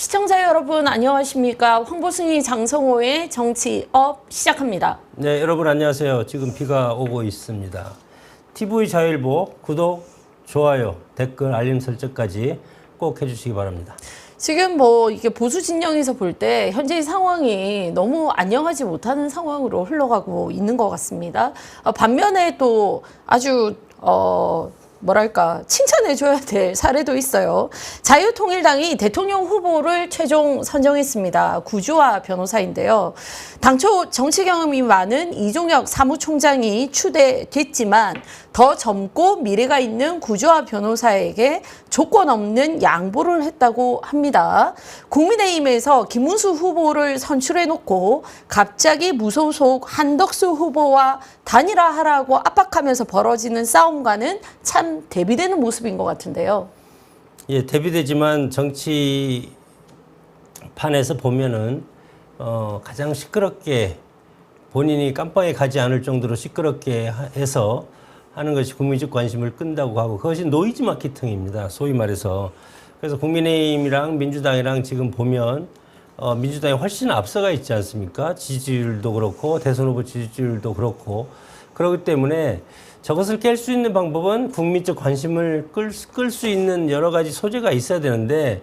시청자 여러분 안녕하십니까? 황보승이 장성호의 정치업 시작합니다. 네, 여러분 안녕하세요. 지금 비가 오고 있습니다. TV 자일보 구독, 좋아요, 댓글, 알림 설정까지 꼭 해주시기 바랍니다. 지금 뭐 이게 보수 진영에서 볼 때 현재의 상황이 너무 안녕하지 못하는 상황으로 흘러가고 있는 것 같습니다. 어, 반면에 또 아주 어 뭐랄까 칭찬해줘야 될 사례도 있어요. 자유통일당이 대통령 후보를 최종 선정했습니다. 구주화 변호사인데요. 당초 정치 경험이 많은 이종혁 사무총장이 추대됐지만 더 젊고 미래가 있는 구주화 변호사에게 조건 없는 양보를 했다고 합니다. 국민의힘에서 김문수 후보를 선출해놓고 갑자기 무소속 한덕수 후보와 단일화하라고 압박하면서 벌어지는 싸움과는 참 대비되는 모습인 것 같은데요. 예, 대비되지만 정치판에서 보면은 어, 가장 시끄럽게 본인이 깜빵에 가지 않을 정도로 시끄럽게 하- 해서 하는 것이 국민적 관심을 끈다고 하고 그것이 노이즈 마케팅입니다. 소위 말해서 그래서 국민의힘이랑 민주당이랑 지금 보면 어, 민주당이 훨씬 앞서가 있지 않습니까? 지지율도 그렇고 대선 후보 지지율도 그렇고 그렇기 때문에 저것을 깰 수 있는 방법은 국민적 관심을 끌수 있는 여러 가지 소재가 있어야 되는데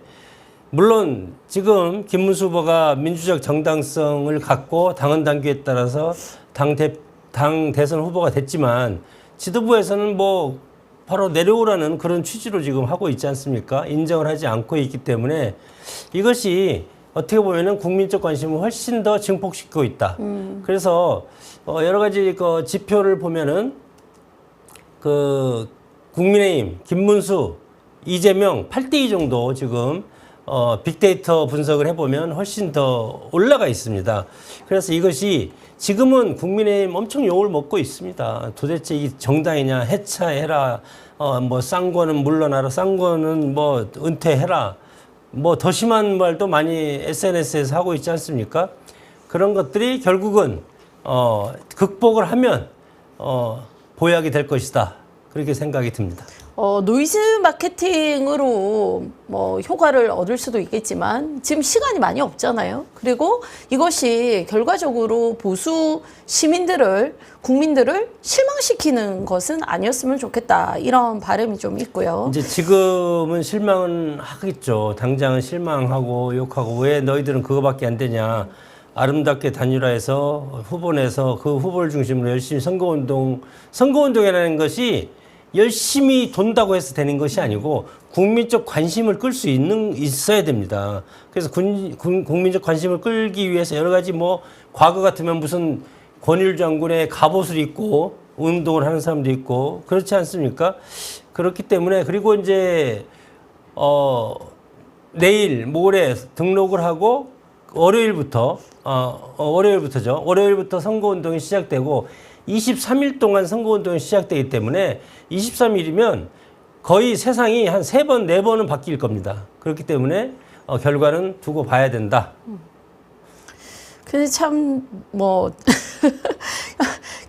물론 지금 김문수 후보가 민주적 정당성을 갖고 당헌 당규에 따라서 당, 대, 당 대선 후보가 됐지만 지도부에서는 뭐 바로 내려오라는 그런 취지로 지금 하고 있지 않습니까? 인정을 하지 않고 있기 때문에 이것이 어떻게 보면은 국민적 관심을 훨씬 더 증폭시키고 있다. 그래서 어 여러 가지 그 지표를 보면은 그 국민의힘 김문수 이재명 8대2 정도 지금 어 빅데이터 분석을 해보면 훨씬 더 올라가 있습니다. 그래서 이것이 지금은 국민의힘 엄청 욕을 먹고 있습니다. 도대체 이 정당이냐 해체해라. 어뭐 쌍거는 물러나라. 쌍거는 뭐 은퇴해라. 뭐 더 심한 말도 많이 SNS에서 하고 있지 않습니까? 그런 것들이 결국은 어 극복을 하면 어 보약이 될 것이다. 그렇게 생각이 듭니다. 어, 노이즈 마케팅으로 뭐 효과를 얻을 수도 있겠지만 지금 시간이 많이 없잖아요. 그리고 이것이 결과적으로 보수 시민들을 국민들을 실망시키는 것은 아니었으면 좋겠다 이런 바람이 좀 있고요. 이제 지금은 실망은 하겠죠. 당장은 실망하고 욕하고 왜 너희들은 그거밖에 안 되냐. 아름답게 단일화해서 후보 내서 그 후보를 중심으로 열심히 선거운동, 선거운동이라는 것이 열심히 돈다고 해서 되는 것이 아니고 국민적 관심을 끌 수 있는, 있어야 됩니다. 그래서 군, 군, 국민적 관심을 끌기 위해서 여러 가지 뭐 과거 같으면 무슨 권일 장군의 갑옷을 입고 운동을 하는 사람도 있고 그렇지 않습니까? 그렇기 때문에 그리고 이제 어 내일 모레 등록을 하고 월요일부터 어, 어 월요일부터죠. 월요일부터 선거 운동이 시작되고 23일 동안 선거 운동이 시작되기 때문에 23일이면 거의 세상이 한 세 번, 네 번은 바뀔 겁니다. 그렇기 때문에 어, 결과는 두고 봐야 된다. 근데 참 뭐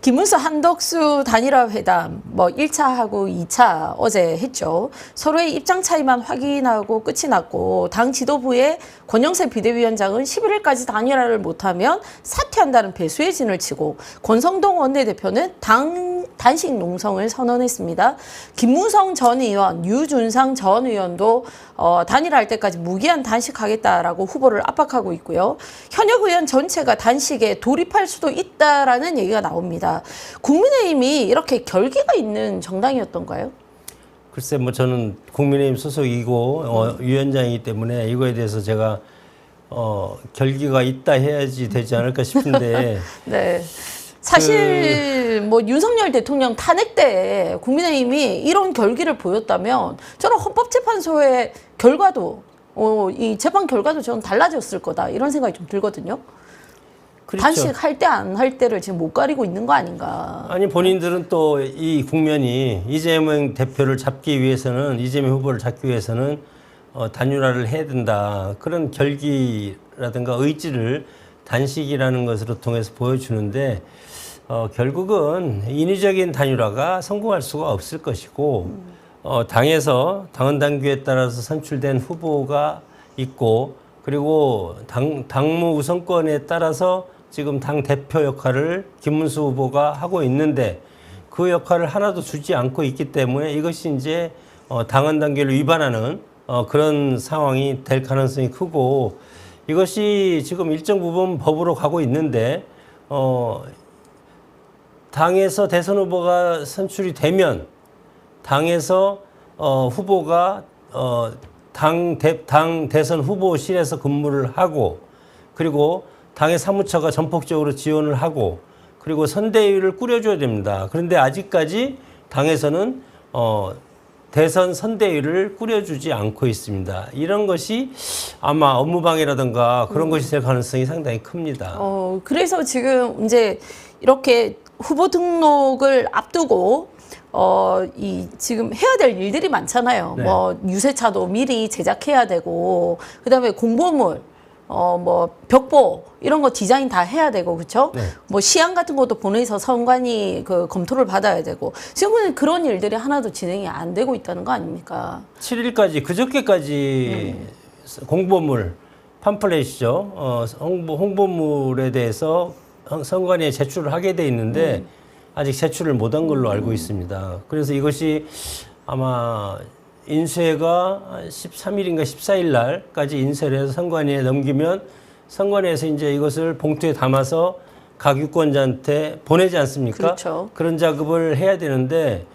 김문수 한덕수 단일화 회담 뭐 1차하고 2차 어제 했죠. 서로의 입장 차이만 확인하고 끝이 났고 당 지도부의 권영세 비대위원장은 11일까지 단일화를 못하면 사퇴한다는 배수의 진을 치고 권성동 원내대표는 당 단식 농성을 선언했습니다. 김무성 전 의원, 유준상 전 의원도 어, 단일화할 때까지 무기한 단식하겠다라고 후보를 압박하고 있고요. 현역 의원 전체가 단식에 돌입할 수도 있다라는 얘기가 나옵니다. 국민의힘이 이렇게 결기가 있는 정당이었던가요? 글쎄 뭐 저는 국민의힘 소속이고 어, 위원장이기 때문에 이거에 대해서 제가 어, 결기가 있다 해야지 되지 않을까 싶은데 네. 사실 뭐 윤석열 대통령 탄핵 때 국민의힘이 이런 결기를 보였다면 저는 헌법재판소의 결과도 어, 이 재판 결과도 저는 달라졌을 거다 이런 생각이 좀 들거든요. 그렇죠. 단식 할 때 안 할 때를 지금 못 가리고 있는 거 아닌가. 아니 본인들은 또 이 국면이 이재명 대표를 잡기 위해서는 이재명 후보를 잡기 위해서는 어, 단일화를 해야 된다 그런 결기라든가 의지를 단식이라는 것으로 통해서 보여주는데 어, 결국은 인위적인 단일화가 성공할 수가 없을 것이고 어, 당에서 당헌 당규에 따라서 선출된 후보가 있고 그리고 당, 당무 우선권에 따라서 지금 당 대표 역할을 김문수 후보가 하고 있는데 그 역할을 하나도 주지 않고 있기 때문에 이것이 이제 어, 당헌 단계를 위반하는 어, 그런 상황이 될 가능성이 크고 이것이 지금 일정 부분 법으로 가고 있는데 어, 당에서 대선 후보가 선출이 되면 당에서 어, 후보가 어, 당, 대, 당 대선 후보실에서 근무를 하고 그리고 당의 사무처가 전폭적으로 지원을 하고 그리고 선대위를 꾸려줘야 됩니다. 그런데 아직까지 당에서는 어, 대선 선대위를 꾸려주지 않고 있습니다. 이런 것이 아마 업무방해라든가 그런 것이 될 가능성이 상당히 큽니다. 어, 그래서 지금 이제 이렇게 후보 등록을 앞두고 어, 이 지금 해야 될 일들이 많잖아요. 네. 뭐 유세차도 미리 제작해야 되고 그 다음에 공보물 어, 뭐 벽보 이런 거 디자인 다 해야 되고 그렇죠? 네. 뭐 시안 같은 것도 보내서 선관위 그 검토를 받아야 되고 지금은 그런 일들이 하나도 진행이 안 되고 있다는 거 아닙니까? 7일까지 그저께까지 공보물 팜플렛이죠. 어, 홍보 홍보물에 대해서 선관위에 제출을 하게 돼 있는데 아직 제출을 못한 걸로 알고 있습니다. 그래서 이것이 아마 인쇄가 13일인가 14일 날까지 인쇄를 해서 선관위에 넘기면 선관위에서 이제 이것을 봉투에 담아서 각 유권자한테 보내지 않습니까? 그렇죠. 그런 작업을 해야 되는데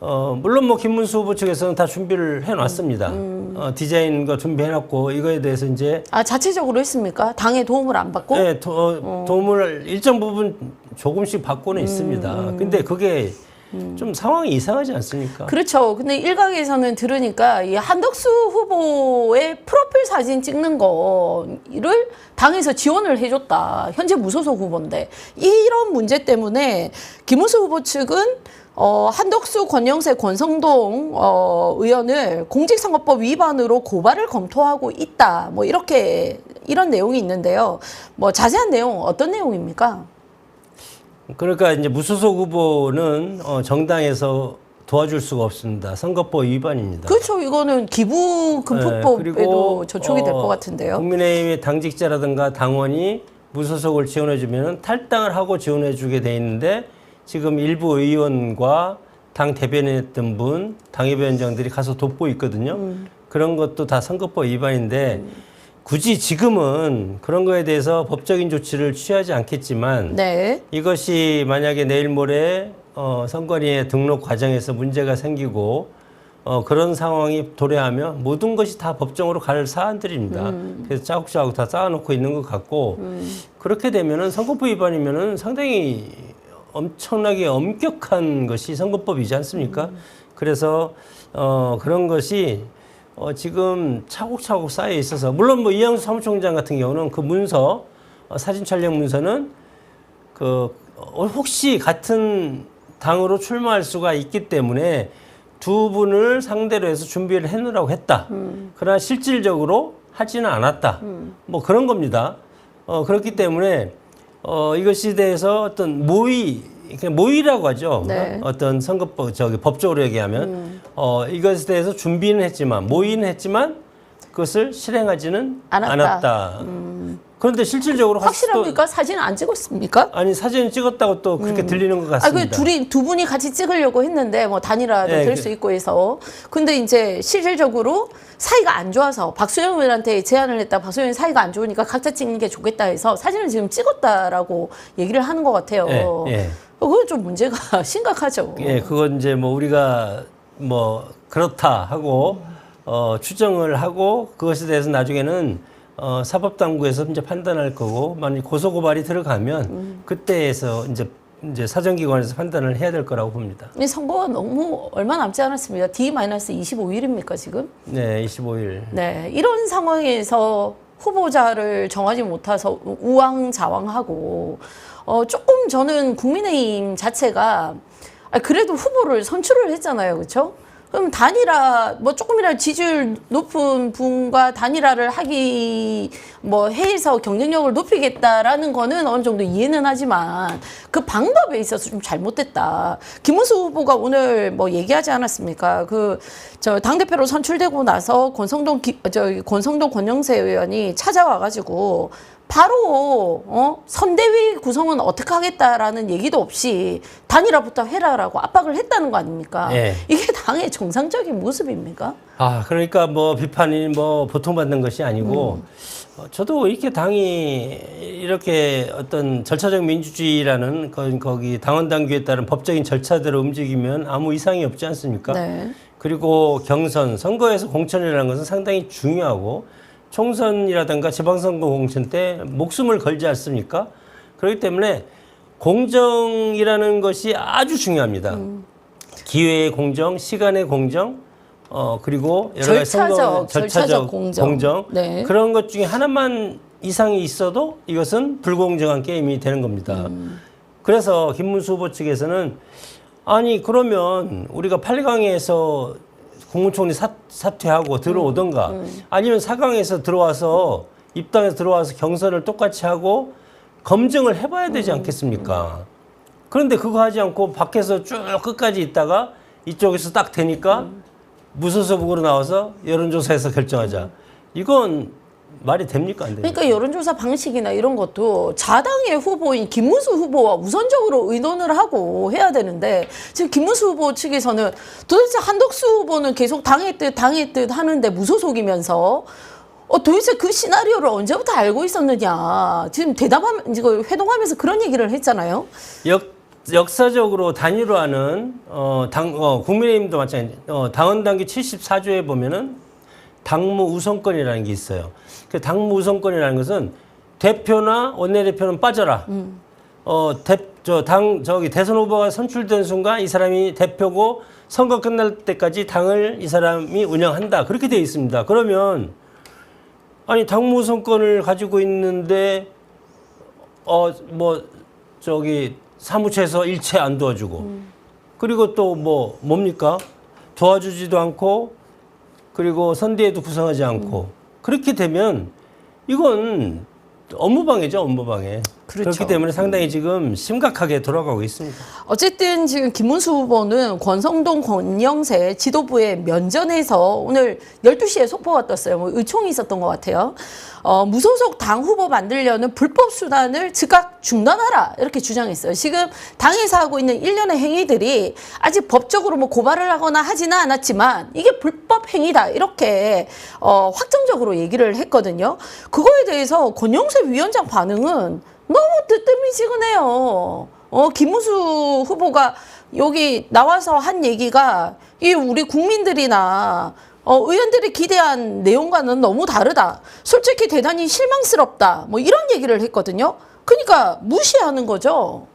어, 물론 뭐 김문수 후보 측에서는 다 준비를 해놨습니다. 어, 디자인과 준비해놨고 이거에 대해서 이제 아 자체적으로 했습니까? 당의 도움을 안 받고? 네, 도, 도움을 일정 부분 조금씩 받고는 있습니다. 근데 그게 좀 상황이 이상하지 않습니까? 그렇죠. 근데 일각에서는 들으니까 이 한덕수 후보의 프로필 사진 찍는 거를 당에서 지원을 해줬다. 현재 무소속 후보인데 이런 문제 때문에 김우수 후보 측은 어, 한덕수, 권영세, 권성동 어, 의원을 공직선거법 위반으로 고발을 검토하고 있다. 뭐 이렇게 이런 내용이 있는데요. 뭐 자세한 내용 어떤 내용입니까? 그러니까 이제 무소속 후보는 어, 정당에서 도와줄 수가 없습니다. 선거법 위반입니다. 그렇죠. 이거는 기부 네, 금품법에도 저촉이 될 어, 것 같은데요. 국민의힘의 당직자라든가 당원이 무소속을 지원해주면 탈당을 하고 지원해주게 돼 있는데 지금 일부 의원과 당 대변인했던 분, 당협위원장들이 가서 돕고 있거든요. 음. 그런 것도 다 선거법 위반인데 굳이 지금은 그런 거에 대해서 법적인 조치를 취하지 않겠지만 네. 이것이 만약에 내일 모레 어, 선관위의 등록 과정에서 문제가 생기고 어, 그런 상황이 도래하면 모든 것이 다 법정으로 갈 사안들입니다. 그래서 짜국짜국 다 쌓아놓고 있는 것 같고 그렇게 되면은 선거법 위반이면은 상당히 엄청나게 엄격한 것이 선거법이지 않습니까? 그래서 어, 그런 것이 어, 지금 차곡차곡 쌓여 있어서 물론 뭐 이양수 사무총장 같은 경우는 그 문서 어, 사진 촬영 문서는 그 어, 혹시 같은 당으로 출마할 수가 있기 때문에 두 분을 상대로 해서 준비를 해놓으라고 했다. 그러나 실질적으로 하지는 않았다. 뭐 그런 겁니다. 어, 그렇기 때문에 어, 이것에 대해서 어떤 모의, 그냥 모의라고 하죠. 네. 어떤 선거법, 저기 법적으로 얘기하면 어, 이것에 대해서 준비는 했지만 모의는 했지만 그것을 실행하지는 않았다. 않았다. 그런데 실질적으로 확실합니까? 사진 안 찍었습니까? 아니 사진 찍었다고 또 그렇게 들리는 것 아, 같습니다. 그 둘이 두 분이 같이 찍으려고 했는데 뭐 단일화도 네, 될 그- 수 있고 해서 근데 이제 실질적으로 사이가 안 좋아서 박수영 의원한테 제안을 했다. 박수영이 사이가 안 좋으니까 각자 찍는 게 좋겠다 해서 사진을 지금 찍었다라고 얘기를 하는 것 같아요. 예, 예. 어, 그건 좀 문제가 심각하죠. 예, 그건 이제 뭐 우리가 뭐 그렇다 하고 어, 추정을 하고 그것에 대해서 나중에는 어, 사법당국에서 이제 판단할 거고 만약 고소 고발이 들어가면 그때에서 이제 이제 사정기관에서 판단을 해야 될 거라고 봅니다. 이 선거가 너무 얼마 남지 않았습니다. D-25일입니까 지금? 네, 25일. 네, 이런 상황에서 후보자를 정하지 못해서 우왕좌왕하고 어, 조금 저는 국민의힘 자체가 아, 그래도 후보를 선출을 했잖아요, 그렇죠? 그럼 단일화 뭐 조금이라도 지지율 높은 분과 단일화를 하기 뭐 해서 경쟁력을 높이겠다라는 거는 어느 정도 이해는 하지만 그 방법에 있어서 좀 잘못됐다. 김문수 후보가 오늘 뭐 얘기하지 않았습니까? 그 저 당대표로 선출되고 나서 권성동 기, 저 권성동 권영세 의원이 찾아와 가지고 바로 어 선대위 구성은 어떻게 하겠다라는 얘기도 없이 단일화부터 해라라고 압박을 했다는 거 아닙니까? 예. 이게 당의 정상적인 모습입니까? 아, 그러니까 뭐 비판이 뭐 보통받는 것이 아니고 음. 어, 저도 이렇게 당이 이렇게 어떤 절차적 민주주의라는 거- 거기 당원 당규에 따른 법적인 절차대로 움직이면 아무 이상이 없지 않습니까? 네. 그리고 경선, 선거에서 공천이라는 것은 상당히 중요하고 총선이라든가 지방선거 공천 때 목숨을 걸지 않습니까? 그렇기 때문에 공정이라는 것이 아주 중요합니다. 기회의 공정, 시간의 공정, 어 그리고 여러 가지 절차적, 선거 절차적 공정. 네. 그런 것 중에 하나만 이상이 있어도 이것은 불공정한 게임이 되는 겁니다. 음. 그래서 김문수 후보 측에서는 아니 그러면 우리가 8강에서 국무총리 사, 사퇴하고 들어오던가 음. 아니면 4강에서 들어와서 입당해서 들어와서 경선을 똑같이 하고 검증을 해봐야 되지 음. 않겠습니까? 그런데 그거 하지 않고 밖에서 쭉 끝까지 있다가 이쪽에서 딱 되니까 음. 무소속으로 나와서 여론조사에서 결정하자. 이건 말이 됩니까 안 됩니까? 그러니까 여론조사 방식이나 이런 것도 자당의 후보인 김문수 후보와 우선적으로 의논을 하고 해야 되는데 지금 김문수 후보 측에서는 도대체 한덕수 후보는 계속 당의 뜻 하는데 무소속이면서 어 도대체 그 시나리오를 언제부터 알고 있었느냐 지금 대답하면 이거 회동하면서 그런 얘기를 했잖아요. 역, 역사적으로 단일화는 어, 당, 어, 국민의힘도 마찬가지. 어, 당원 당규 74조에 보면은 당무 우선권이라는 게 있어요. 그 당무 우선권이라는 것은 대표나 원내대표는 빠져라. 어, 대, 저, 당, 저기 대선 후보가 선출된 순간 이 사람이 대표고 선거 끝날 때까지 당을 이 사람이 운영한다. 그렇게 되어 있습니다. 그러면 아니 당무 우선권을 가지고 있는데 어 뭐 저기 사무처에서 일체 안 도와주고 그리고 또 뭐 뭡니까 도와주지도 않고 그리고 선대에도 구성하지 않고 그렇게 되면 이건 업무방해죠 업무방해 그렇죠. 그렇기 때문에 상당히 지금 심각하게 돌아가고 있습니다. 어쨌든 지금 김문수 후보는 권성동 권영세 지도부의 면전에서 오늘 12시에 속보가 떴어요. 뭐 의총이 있었던 것 같아요. 어, 무소속 당 후보 만들려는 불법 수단을 즉각 중단하라 이렇게 주장했어요. 지금 당에서 하고 있는 일련의 행위들이 아직 법적으로 뭐 고발을 하거나 하지는 않았지만 이게 불법 행위다 이렇게 어, 확정적으로 얘기를 했거든요. 그거에 대해서 권영세 위원장 반응은 너무 뜨뜻미지근해요. 어, 김무수 후보가 여기 나와서 한 얘기가 이 우리 국민들이나 어, 의원들이 기대한 내용과는 너무 다르다. 솔직히 대단히 실망스럽다. 뭐 이런 얘기를 했거든요. 그러니까 무시하는 거죠.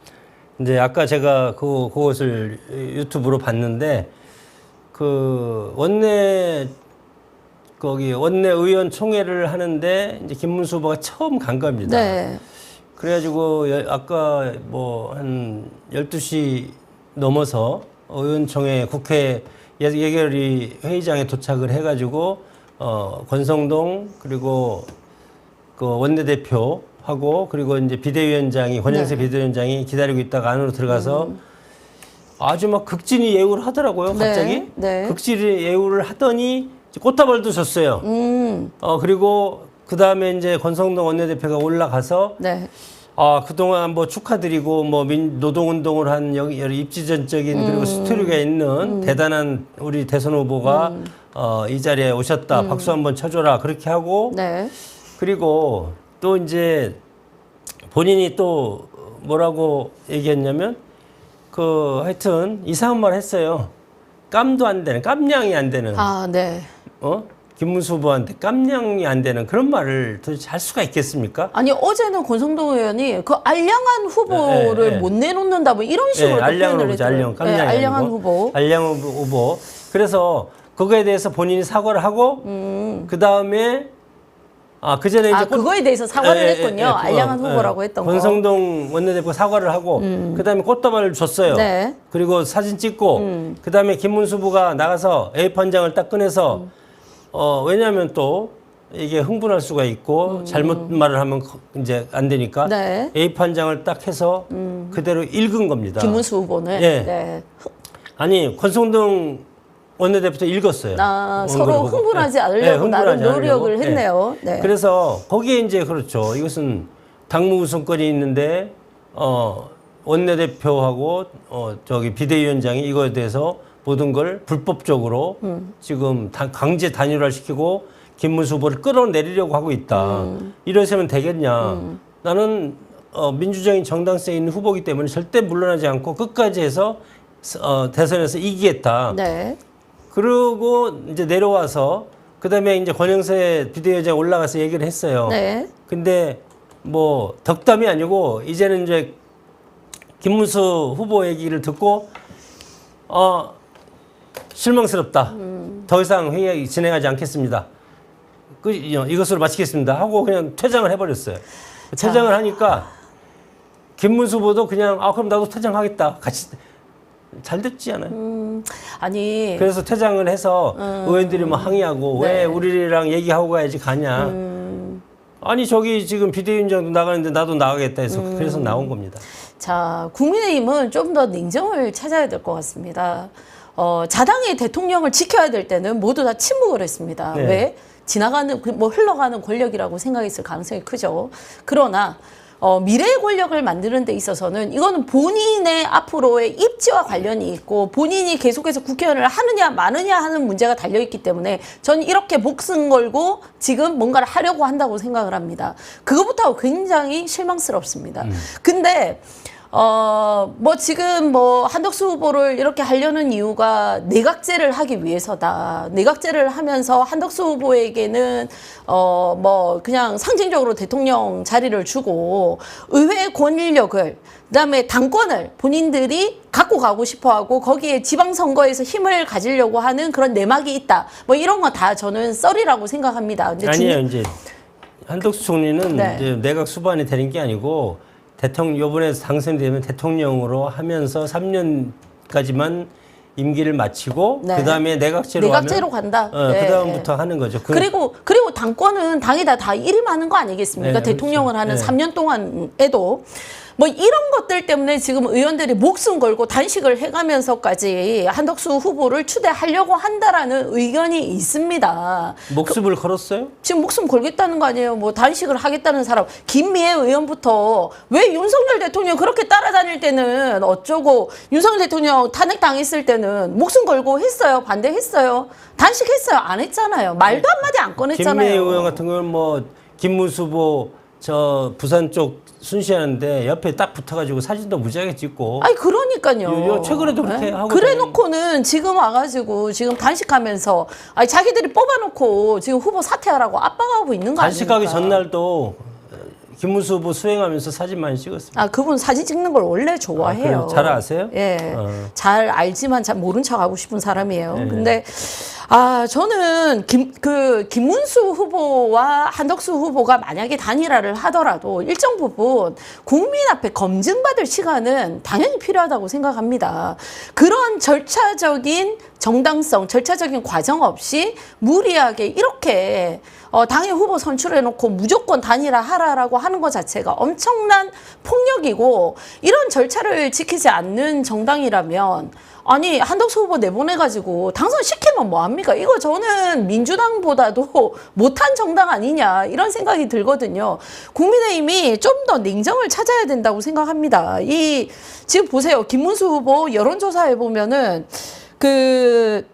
이제 아까 제가 그 그것을 유튜브로 봤는데 그 원내 거기 원내 의원 총회를 하는데 이제 김문수 후보가 처음 간 겁니다. 네. 그래가지고 여- 아까 뭐 한 12시 넘어서 의원총회 국회 예- 예결위 회의장에 도착을 해가지고 어 권성동 그리고 그 원내대표하고 그리고 이제 비대위원장이 권영세 네. 비대위원장이 기다리고 있다가 안으로 들어가서 아주 막 극진히 예우를 하더라고요 네, 갑자기 네. 극진히 예우를 하더니 꽃다발도 줬어요. 음, 어 그리고 그 다음에 이제 권성동 원내대표가 올라가서 네. 아 그동안 뭐 축하드리고 뭐 민, 노동운동을 한 여기 여러 입지전적인 음. 그리고 스토리가 있는 대단한 우리 대선 후보가 음. 어, 이 자리에 오셨다 박수 한번 쳐줘라 그렇게 하고 네. 그리고 또 이제 본인이 또 뭐라고 얘기했냐면 그 하여튼 이상한 말 했어요. 깜도 안 되는 깜냥이 안 되는 아, 네. 어 김문수 후보한테 깜냥이 안 되는 그런 말을 도대체 할 수가 있겠습니까? 아니 어제는 권성동 의원이 그 알량한 후보를 네, 네, 네. 못 내놓는다 뭐 이런 식으로 예, 또 알량한 표현을 후보죠. 알량, 깜냥이 네, 알량한 아니고. 후보. 알량한 후보-. 그래서 그거에 대해서 본인이 사과를 하고 음. 그 다음에 아, 그 전에 이제 아, 꽃- 그거에 대해서 사과를 예, 예, 했군요. 예, 그거, 알량한 예. 후보라고 했던 거. 음. 권성동 원내대표 사과를 하고 그다음에 꽃다발을 줬어요. 네. 음. 그리고 사진 찍고 그다음에 김문수 후보가 나가서 A4 장을 딱 꺼내서 어 왜냐하면 또 이게 흥분할 수가 있고 잘못 말을 하면 거- 이제 안 되니까 음. 네. 음. A4 장을 딱 해서 그대로 읽은 겁니다. 김문수 후보는 예. 네. 아니 권성동 원내대표도 읽었어요. 아, 온 서로 걸 보고. 흥분하지 예. 않으려고 예, 흥분하지 나름 노력을 않으려고. 예. 했네요. 네. 그래서 거기에 이제 그렇죠. 이것은 당무 우선권이 있는데 어 원내대표하고 어 저기 비대위원장이 이거에 대해서 모든 걸 불법적으로 음. 지금 다- 강제 단일화시키고 김문수 후보를 끌어내리려고 하고 있다. 음. 이러시면 되겠냐? 나는 어 민주적인 정당성 있는 후보기 때문에 절대 물러나지 않고 끝까지 해서 어 대선에서 이기겠다. 네. 그러고 이제 내려와서 그다음에 이제 권영세 비대위원장 올라가서 얘기를 했어요. 네. 근데 뭐 덕담이 아니고 이제는 이제 김문수 후보 얘기를 듣고 어 실망스럽다. 더 이상 회의 진행하지 않겠습니다. 그 어, 이것으로 마치겠습니다. 하고 그냥 퇴장을 해버렸어요. 퇴장을 하니까 김문수 후보도 그냥 아 그럼 나도 퇴장하겠다. 같이 잘 됐지 않아요. 아니 그래서 퇴장을 해서 의원들이 뭐 항의하고 네. 왜 우리랑 얘기하고 가야지 가냐. 아니 저기 지금 비대위원장도 나가는데 나도 나가겠다 해서 그래서 나온 겁니다. 자, 국민의힘은 좀 더 냉정을 찾아야 될 것 같습니다. 어, 자당의 대통령을 지켜야 될 때는 모두 다 침묵을 했습니다. 네. 왜? 지나가는, 그뭐 흘러가는 권력이라고 생각했을 가능성이 크죠. 그러나, 어, 미래의 권력을 만드는 데 있어서는 이거는 본인의 앞으로의 입지와 관련이 있고 본인이 계속해서 국회의원을 하느냐 마느냐 하는 문제가 달려있기 때문에 저는 이렇게 목숨 걸고 지금 뭔가를 하려고 한다고 생각을 합니다. 그것부터 굉장히 실망스럽습니다. 근데 어, 뭐 지금 뭐 한덕수 후보를 이렇게 하려는 이유가 내각제를 하기 위해서다. 내각제를 하면서 한덕수 후보에게는 어, 뭐 그냥 상징적으로 대통령 자리를 주고 의회 권력을 그다음에 당권을 본인들이 갖고 가고 싶어 하고 거기에 지방선거에서 힘을 가지려고 하는 그런 내막이 있다. 뭐 이런 거 다 저는 썰이라고 생각합니다. 근데 중- 아니에요 이제 한덕수 총리는 네. 이제 내각 수반이 되는 게 아니고 대통령 이번에 당선되면 대통령으로 하면서 3년까지만 임기를 마치고 네. 그 다음에 내각제로 내각제로 하면 간다. 어, 네. 그 다음부터 하는 거죠. 그- 그리고 그리고 당권은 당이다 다 많은 거 아니겠습니까? 네, 대통령을 그렇죠. 하는 네. 3년 동안에도 뭐 이런 것들 때문에 지금 의원들이 목숨 걸고 단식을 해가면서까지 한덕수 후보를 추대하려고 한다라는 의견이 있습니다. 목숨을 걸었어요? 지금 목숨 걸겠다는 거 아니에요? 뭐 단식을 하겠다는 사람 김미애 의원부터 왜 윤석열 대통령 그렇게 따라다닐 때는 어쩌고 윤석열 대통령 탄핵 당했을 때는 목숨 걸고 했어요 반대했어요 단식했어요 안 했잖아요 말도 한마디 안 꺼냈잖아요. 김미애 의원 같은 경우는 뭐 김문수 후보 저 부산 쪽 순시하는데 옆에 딱 붙어가지고 사진도 무지하게 찍고 아니 그러니까요. 요- 요 최근에도 그렇게 네? 하고 그래 놓고는 지금 와가지고 지금 단식하면서 아니 자기들이 뽑아놓고 지금 후보 사퇴하라고 압박하고 있는 거 아닙니까? 단식하기 전날도 김문수 후보 수행하면서 사진 많이 찍었습니다. 아 그분 사진 찍는 걸 원래 좋아해요. 그래요? 잘 아세요? 예, 어. 잘 알지만 잘 모른 척 하고 싶은 사람이에요. 예. 근데 아 저는 김 그 김문수 후보와 한덕수 후보가 만약에 단일화를 하더라도 일정 부분 국민 앞에 검증받을 시간은 당연히 필요하다고 생각합니다. 그런 절차적인 정당성, 절차적인 과정 없이 무리하게 이렇게 어, 당의 후보 선출해놓고 무조건 단일화 하라라고 하는 것 자체가 엄청난 폭력이고 이런 절차를 지키지 않는 정당이라면 아니 한덕수 후보 내보내가지고 당선시키면 뭐합니까? 이거 저는 민주당보다도 못한 정당 아니냐 이런 생각이 들거든요. 국민의힘이 좀 더 냉정을 찾아야 된다고 생각합니다. 이 지금 보세요. 김문수 후보 여론조사에 보면은 그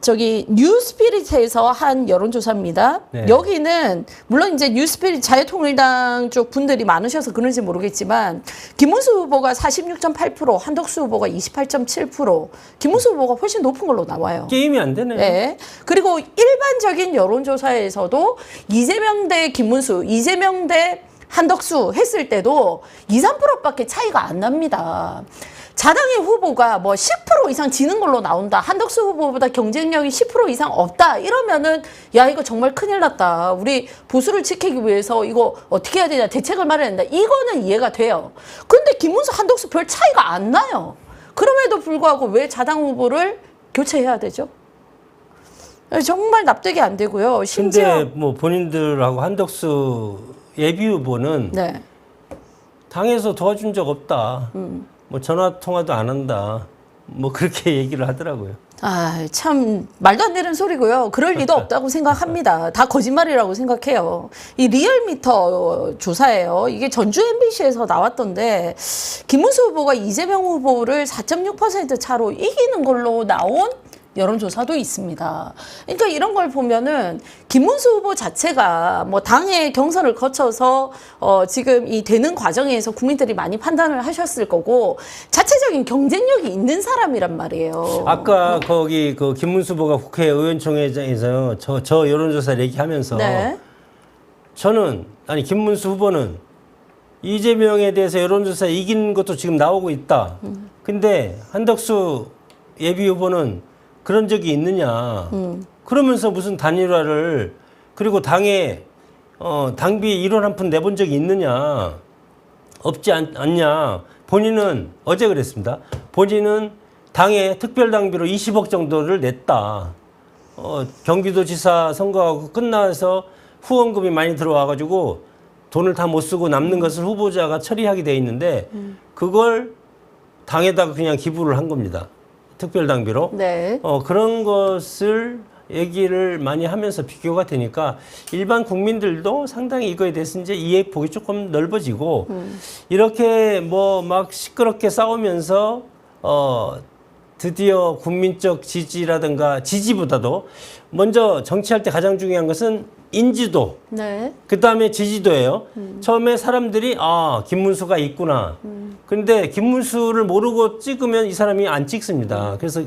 저기 뉴스피릿에서 한 여론조사입니다. 네. 여기는 물론 이제 뉴스피릿 자유통일당 쪽 분들이 많으셔서 그런지 모르겠지만 김문수 후보가 46.8%, 한덕수 후보가 28.7%, 김문수 후보가 훨씬 높은 걸로 나와요. 게임이 안 되네. 네. 그리고 일반적인 여론조사에서도 이재명 대 김문수, 이재명 대 한덕수 했을 때도 2, 3%밖에 차이가 안 납니다. 자당의 후보가 뭐 10% 이상 지는 걸로 나온다. 한덕수 후보보다 경쟁력이 10% 이상 없다. 이러면은 야 이거 정말 큰일 났다. 우리 보수를 지키기 위해서 이거 어떻게 해야 되냐 대책을 마련해야 된다. 이거는 이해가 돼요. 근데 김문수 한덕수 별 차이가 안 나요. 그럼에도 불구하고 왜 자당 후보를 교체해야 되죠? 정말 납득이 안 되고요. 심지어 근데 뭐 본인들하고 한덕수 예비 후보는 네. 당에서 도와준 적 없다. 음. 뭐 전화 통화도 안 한다. 뭐 그렇게 얘기를 하더라고요. 아, 참 말도 안 되는 소리고요. 그럴 리도 없다고 생각합니다. 다 거짓말이라고 생각해요. 이 리얼미터 조사예요. 이게 전주 MBC에서 나왔던데 김문수 후보가 이재명 후보를 4.6% 차로 이기는 걸로 나온 여론조사도 있습니다. 그러니까 이런 걸 보면은 김문수 후보 자체가 뭐 당의 경선을 거쳐서 어 지금 이 되는 과정에서 국민들이 많이 판단을 하셨을 거고 자체적인 경쟁력이 있는 사람이란 말이에요. 아까 거기 그 김문수 후보가 국회 의원총회장에서 저, 저 여론조사를 얘기하면서 네. 저는 아니 김문수 후보는 이재명에 대해서 여론조사 이긴 것도 지금 나오고 있다. 근데 한덕수 예비 후보는 그런 적이 있느냐. 그러면서 무슨 단일화를 그리고 당에 어, 당비 1원 한 푼 내본 적이 있느냐. 없지 않, 않냐. 본인은 어제 그랬습니다. 본인은 당에 특별당비로 20억 정도를 냈다. 어, 경기도지사 선거하고 끝나서 후원금이 많이 들어와가지고 돈을 다 못 쓰고 남는 것을 후보자가 처리하게 돼 있는데 그걸 당에다가 그냥 기부를 한 겁니다. 특별당비로. 네. 어, 그런 것을 얘기를 많이 하면서 비교가 되니까 일반 국민들도 상당히 이거에 대해서 이제 이해 폭이 조금 넓어지고 이렇게 뭐 막 시끄럽게 싸우면서 어, 드디어 국민적 지지라든가 지지보다도 먼저 정치할 때 가장 중요한 것은 인지도 네. 그 다음에 지지도예요. 처음에 사람들이 아 김문수가 있구나. 근데 김문수를 모르고 찍으면 이 사람이 안 찍습니다. 그래서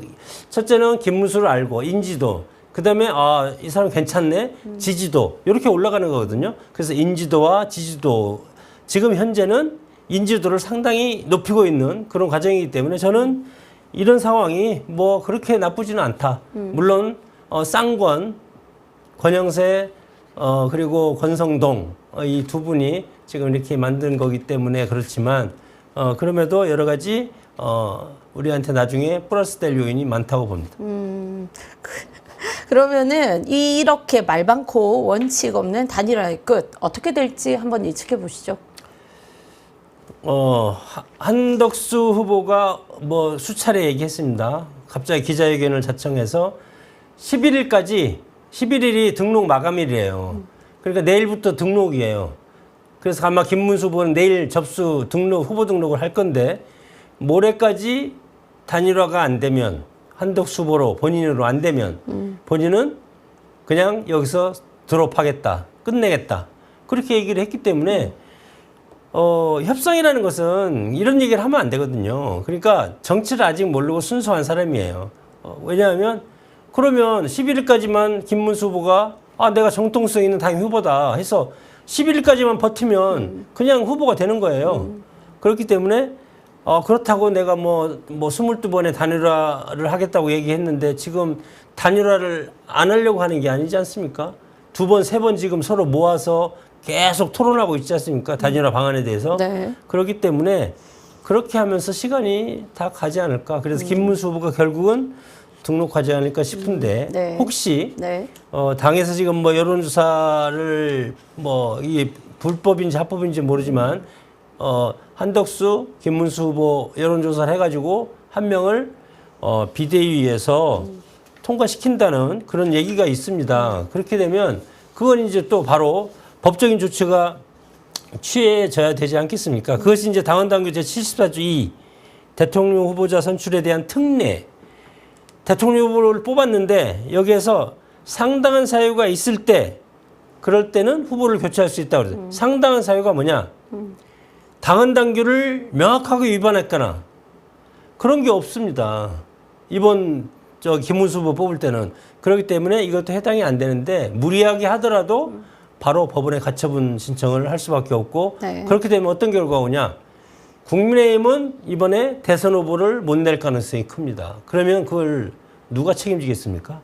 첫째는 김문수를 알고 인지도. 그 다음에 아 이 사람 괜찮네. 지지도 이렇게 올라가는 거거든요. 그래서 인지도와 지지도 지금 현재는 인지도를 상당히 높이고 있는 그런 과정이기 때문에 저는 이런 상황이 뭐 그렇게 나쁘지는 않다. 물론 어, 쌍권 권영세 어 그리고 권성동 어, 이 두 분이 지금 이렇게 만든 거기 때문에 그렇지만 어 그럼에도 여러 가지 어 우리한테 나중에 플러스 될 요인이 많다고 봅니다. 그러면은 이렇게 말 많고 원칙 없는 단일화의 끝 어떻게 될지 한번 예측해 보시죠. 어 하- 한덕수 후보가 뭐 수차례 얘기했습니다. 갑자기 기자회견을 자청해서 11일까지 11일이 등록 마감일이에요. 그러니까 내일부터 등록이에요. 그래서 아마 김문수 후보는 내일 접수 등록 후보 등록을 할 건데 모레까지 단일화가 안 되면 한덕수 후보로 본인으로 안 되면 본인은 그냥 여기서 드롭하겠다 끝내겠다 그렇게 얘기를 했기 때문에 어, 협상이라는 것은 이런 얘기를 하면 안 되거든요. 그러니까 정치를 아직 모르고 순수한 사람이에요. 어, 왜냐하면 그러면 11일까지만 김문수 후보가 아, 내가 정통성 있는 당 후보다 해서 11일까지만 버티면 그냥 후보가 되는 거예요. 그렇기 때문에 어, 그렇다고 내가 뭐, 뭐 22번의 단일화를 하겠다고 얘기했는데 지금 단일화를 안 하려고 하는 게 아니지 않습니까? 두 번, 세 번 지금 서로 모아서 계속 토론하고 있지 않습니까? 단일화 방안에 대해서. 네. 그렇기 때문에 그렇게 하면서 시간이 다 가지 않을까. 그래서 김문수 후보가 결국은 등록하지 않을까 싶은데 음, 네. 혹시 네. 어, 당에서 지금 뭐 여론조사를 뭐 이게 불법인지 합법인지 모르지만 어, 한덕수, 김문수 후보 여론조사를 해가지고 한 명을 어, 비대위에서 통과시킨다는 그런 얘기가 있습니다. 그렇게 되면 그건 이제 또 바로 법적인 조치가 취해져야 되지 않겠습니까? 그것이 이제 당헌당규 제74조 2 대통령 후보자 선출에 대한 특례 대통령 후보를 뽑았는데 여기에서 상당한 사유가 있을 때 그럴 때는 후보를 교체할 수 있다고 그래요. 상당한 사유가 뭐냐? 당헌 당규를 명확하게 위반했거나 그런 게 없습니다. 이번 저 김문수 후보 뽑을 때는 그렇기 때문에 이것도 해당이 안 되는데 무리하게 하더라도 바로 법원에 가처분 신청을 할 수밖에 없고 네. 그렇게 되면 어떤 결과가 오냐? 국민의힘은 이번에 대선 후보를 못 낼 가능성이 큽니다. 그러면 그걸 누가 책임지겠습니까?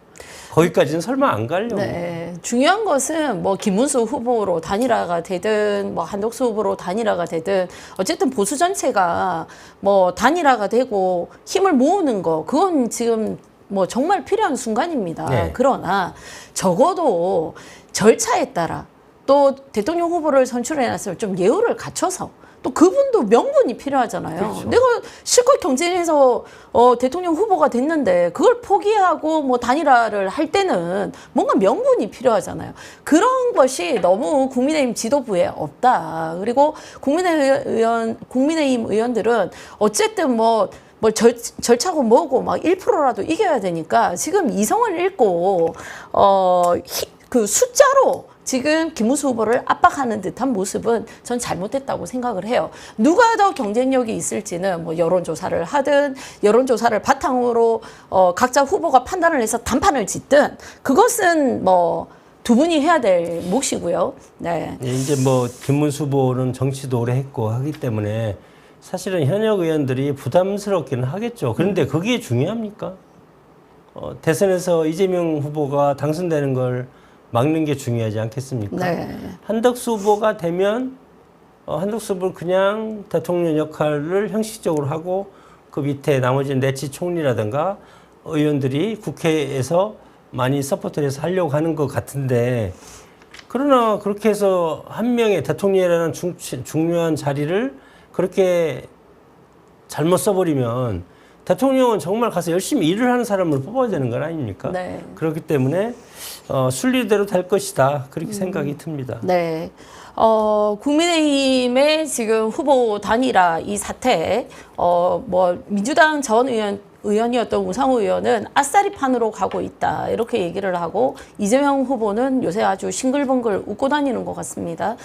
거기까지는 설마 안 가려고. 네. 중요한 것은 뭐 김문수 후보로 단일화가 되든 뭐 한덕수 후보로 단일화가 되든 어쨌든 보수 전체가 뭐 단일화가 되고 힘을 모으는 거 그건 지금 뭐 정말 필요한 순간입니다. 네. 그러나 적어도 절차에 따라 또 대통령 후보를 선출해놨으면 좀 예우를 갖춰서 또 그분도 명분이 필요하잖아요. 그렇죠. 내가 실컷 경쟁해서 어, 대통령 후보가 됐는데 그걸 포기하고 뭐 단일화를 할 때는 뭔가 명분이 필요하잖아요. 그런 것이 너무 국민의힘 지도부에 없다. 그리고 국민의힘 의원, 국민의힘 의원들은 어쨌든 뭐뭐 절, 절차고 뭐고 막 1%라도 이겨야 되니까 지금 이성을 잃고 어그 숫자로 지금 김우수 후보를 압박하는 듯한 모습은 전 잘못됐다고 생각을 해요. 누가 더 경쟁력이 있을지는 뭐 여론조사를 하든 여론조사를 바탕으로 어 각자 후보가 판단을 해서 단판을 짓든 그것은 뭐 두 분이 해야 될 몫이고요. 네. 예, 이제 뭐 김문수 후보는 정치도 오래 했고 하기 때문에 사실은 현역 의원들이 부담스럽기는 하겠죠. 그런데 그게 중요합니까? 어, 대선에서 이재명 후보가 당선되는 걸 막는 게 중요하지 않겠습니까? 네. 한덕수 후보가 되면 어, 한덕수 후보는 그냥 대통령 역할을 형식적으로 하고 그 밑에 나머지 내치 총리라든가 의원들이 국회에서 많이 서포트를 해서 하려고 하는 것 같은데 그러나 그렇게 해서 한 명의 대통령이라는 중, 중요한 자리를 그렇게 잘못 써버리면 대통령은 정말 가서 열심히 일을 하는 사람을 뽑아야 되는 건 아닙니까? 네. 그렇기 때문에 어, 순리대로 될 것이다 그렇게 생각이 듭니다. 네. 어, 국민의힘의 지금 후보 단일화 이 사태, 어, 뭐, 민주당 전 의원, 의원이었던 우상호 의원은 아싸리 판으로 가고 있다. 이렇게 얘기를 하고, 이재명 후보는 요새 아주 싱글벙글 웃고 다니는 것 같습니다.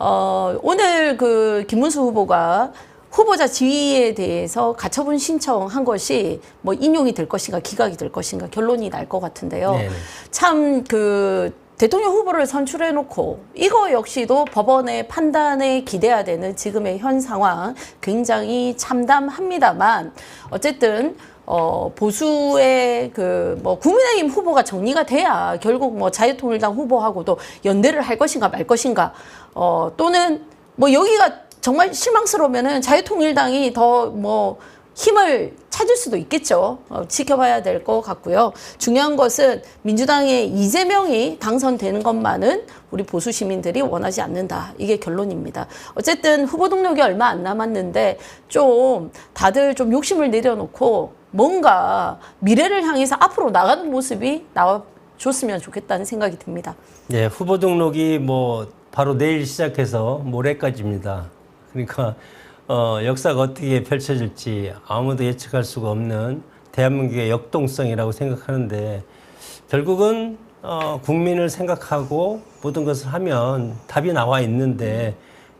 어, 오늘 그 김문수 후보가 후보자 지위에 대해서 가처분 신청한 것이 뭐 인용이 될 것인가 기각이 될 것인가 결론이 날 것 같은데요. 네네. 참그 대통령 후보를 선출해 놓고 이거 역시도 법원의 판단에 기대야 되는 지금의 현 상황 굉장히 참담합니다만 어쨌든 어 보수의 그 뭐 국민의힘 후보가 정리가 돼야 결국 뭐 자유통일당 후보하고도 연대를 할 것인가 말 것인가 어 또는 뭐 여기가 정말 실망스러우면은 자유통일당이 더 뭐 힘을 찾을 수도 있겠죠. 어, 지켜봐야 될 것 같고요. 중요한 것은 민주당의 이재명이 당선되는 것만은 우리 보수 시민들이 원하지 않는다. 이게 결론입니다. 어쨌든 후보 등록이 얼마 안 남았는데 좀 다들 좀 욕심을 내려놓고 뭔가 미래를 향해서 앞으로 나가는 모습이 나와 줬으면 좋겠다는 생각이 듭니다. 네, 후보 등록이 뭐 바로 내일 시작해서 모레까지입니다. 그러니까 어, 역사가 어떻게 펼쳐질지 아무도 예측할 수가 없는 대한민국의 역동성이라고 생각하는데 결국은 어, 국민을 생각하고 모든 것을 하면 답이 나와 있는데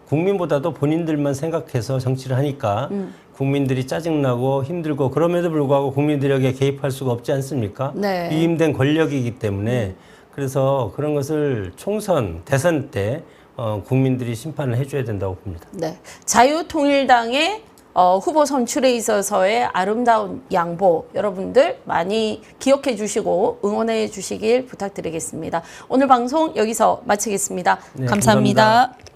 국민보다도 본인들만 생각해서 정치를 하니까 국민들이 짜증나고 힘들고 그럼에도 불구하고 국민들 에게 개입할 수가 없지 않습니까? 네. 위임된 권력이기 때문에 그래서 그런 것을 총선 대선 때 어, 국민들이 심판을 해줘야 된다고 봅니다. 네. 자유통일당의 어, 후보 선출에 있어서의 아름다운 양보 여러분들 많이 기억해 주시고 응원해 주시길 부탁드리겠습니다. 오늘 방송 여기서 마치겠습니다 네, 감사합니다. 감사합니다.